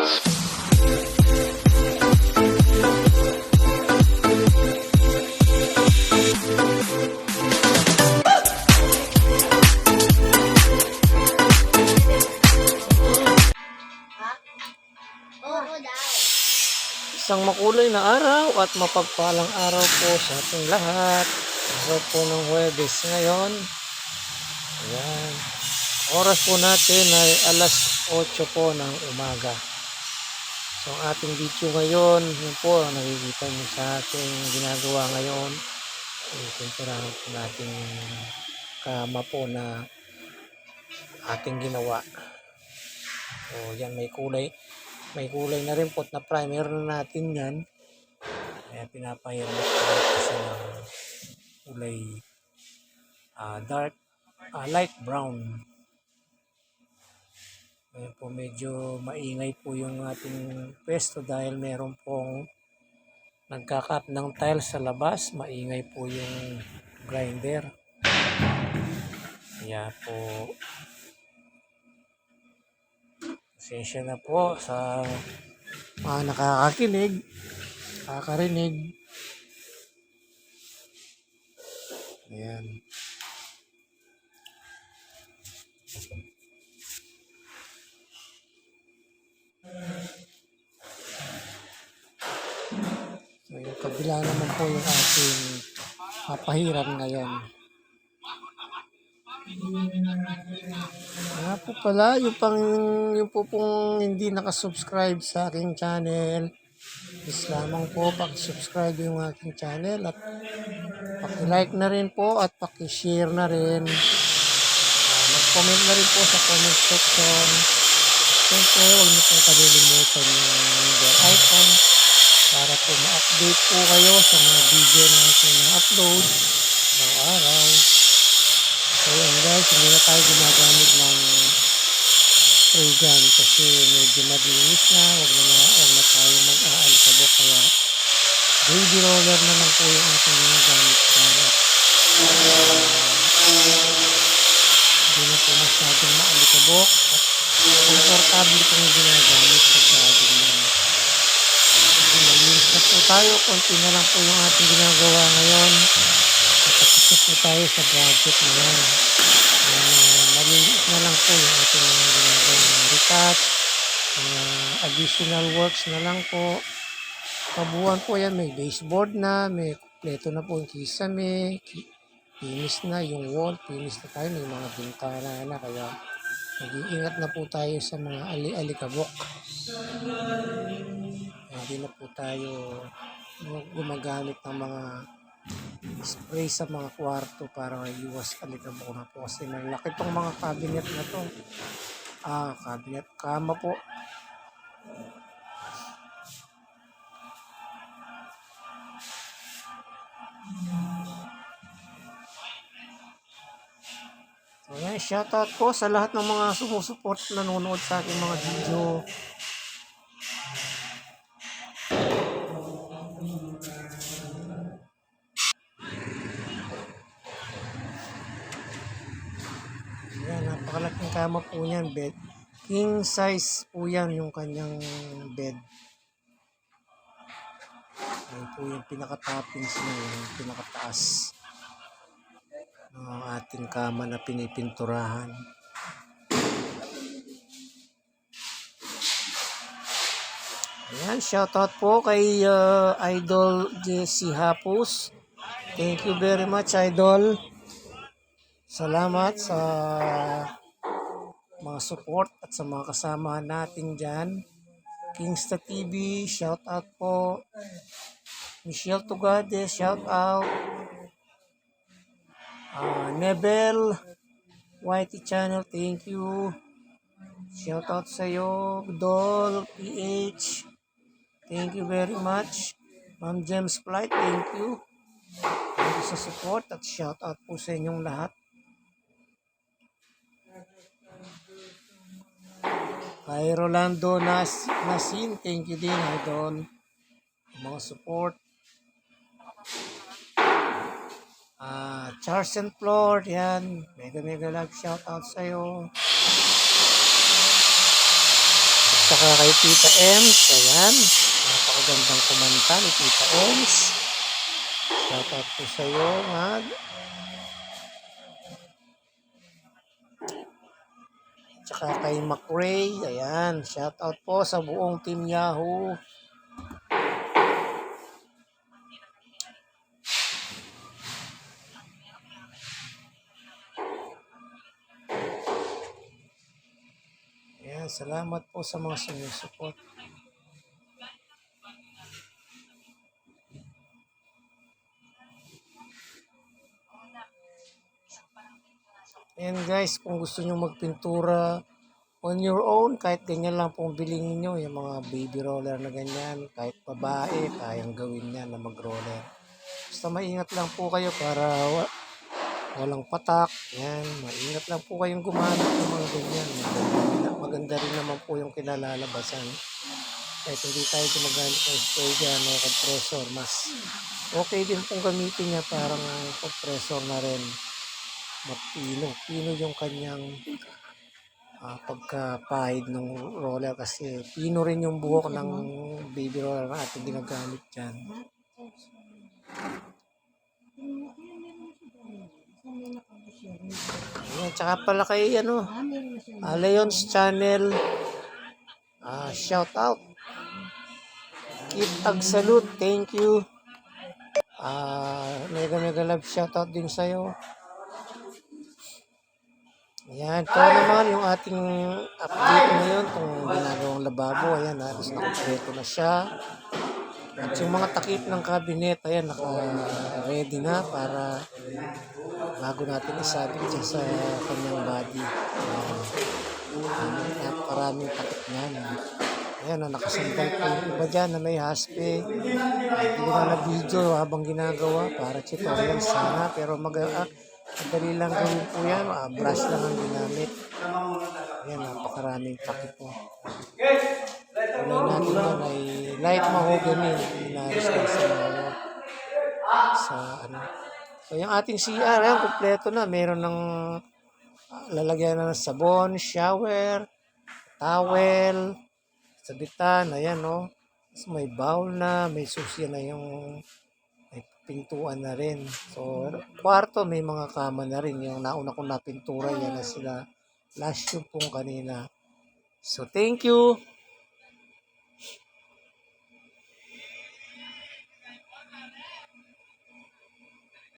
Isang makulay na araw at mapagpalang araw po sa ating lahat. Araw po ng Huwebes ngayon. Ayan. Oras po natin ay alas 8 po ng umaga. So ang ating video ngayon, yun po ang nakikita niyo sa ating ginagawa ngayon. Ipinturahan po natin yung kama po na ating ginawa. So yan may kulay. May kulay na rin po na primer na natin yan. Kaya pinapahirap ko kasi kulay ah, dark, ah, light brown. Ngayon po medyo maingay po yung ating pwesto dahil meron pong nagkakat ng tiles sa labas. Maingay po yung grinder. Kaya po Pasensya na po sa mga nakakakinig, nakakarinig. Ayan. Kabila naman po yung ating papahiran ngayon. Nga po pala, yung, pang, yung po pong hindi nakasubscribe sa aking channel, is lamang po pakisubscribe yung aking channel at pakilike na rin po at pakishare na rin. Ah, mag-comment na rin po sa comment section. Siyempre, huwag niyo pong kalilimutan yung bell icon para po ma-update po kayo sa mga video na aking na-upload araw-araw. So yun guys, hindi na tayo gumagamit ng spray gun kasi medyo madinis na, wag na, wag na tayo mag-aalikabok kaya baby roller na lang po yung ating ginagamit para hindi na po masyadong maalikabok at komportable pong ginagamit pagka po tayo, konti na lang po yung ating ginagawa ngayon. Tapos po tayo sa project. Yan, uh, maliliit na lang po yung ating mga ginagawa ng retouch, mga additional works na lang po. Kabuuan po yan, may baseboard na, may kompleto na po yung kisame, ki- finish na yung wall, finish na tayo, may mga bintana na, kaya nag-iingat na po tayo sa mga ali-alikabok. Hindi na po tayo gumagamit ng mga spray sa mga kwarto para iwas alikabok na po kasi malaki tong mga cabinet na to ah cabinet kama po So yan, shoutout po sa lahat ng mga sumusuport, nanonood sa aking mga video. Napakalaking kama po yan, bed. King size po yan yung kanyang bed. Yan po yung pinaka-toppings niya, yung pinakataas ng ating kama na pinipinturahan. Ayan, shoutout po kay uh, Idol JC Hapus. Thank you very much, Idol. Salamat sa mga support at sa mga kasama natin dyan. Kingsta TV, shout out po. Michelle Tugade, shout out. Ah, Nebel, YT Channel, thank you. Shout out sa iyo, Dol, PH. Thank you very much. Ma'am James Flight, thank you. Thank you sa support at shout out po sa inyong lahat. Kay Rolando Nas Nasin, thank you din, Idol. Mga support. Ah, Charles and Floor, yan. Mega mega love shout out sa iyo. saka kay Tita Ems. Ayan. Napakagandang kumanta ni Tita Ems. Shoutout po sa iyo, Mag. Tsaka kay McRae. Ayan. Shoutout po sa buong Team Yahoo. Ayan. Salamat po sa mga sumusupport. Ayan guys, kung gusto nyo magpintura on your own, kahit ganyan lang pong bilhin nyo, yung mga baby roller na ganyan, kahit babae, kayang gawin yan na mag-roller. Basta maingat lang po kayo para wa- walang patak. Yan, maingat lang po kayong gumamit ng mga ganyan. Maganda, maganda rin naman po yung kinalalabasan. Kahit hindi tayo gumagamit ng gun o compressor, mas okay din pong gamitin niya parang compressor na rin mapino. Pino yung kanyang ah, pagkapahid ng roller kasi pino rin yung buhok ng baby roller na ating ginagamit dyan. Ayan, tsaka pala kay ano, ah, Leon's channel, ah, shout out. Keep tag salute, thank you. Ah, mega mega love shout out din sa'yo. Ayan, ito naman yung ating update ngayon kung ginagawang lababo. Ayan, halos nakapreto na siya. At yung mga takip ng cabinet, ayan, naka-ready na para bago natin isabit siya sa kanyang body. Ayan, Ayan, napakaraming takip niyan. Ayan, na nakasandal po yung iba dyan na may haspe. Hindi ko na na-video habang ginagawa para tutorial sana. Pero mag ah, madali lang gawin po yan. Ah, brush lang ang ginamit. Ayan, napakaraming takip po. Kulay natin yan ay light mahogany. Inaayos na sa ano, sa ano. So yung ating CR, ayan, kumpleto na. Meron ng ah, lalagyan na ng sabon, shower, towel, sabitan, ayan no. Tapos may bowl na, may susi na yung pintuan na rin. So, kwarto, may mga kama na rin. Yung nauna kong napintura, yan na sila. Last yung pong kanina. So, thank you.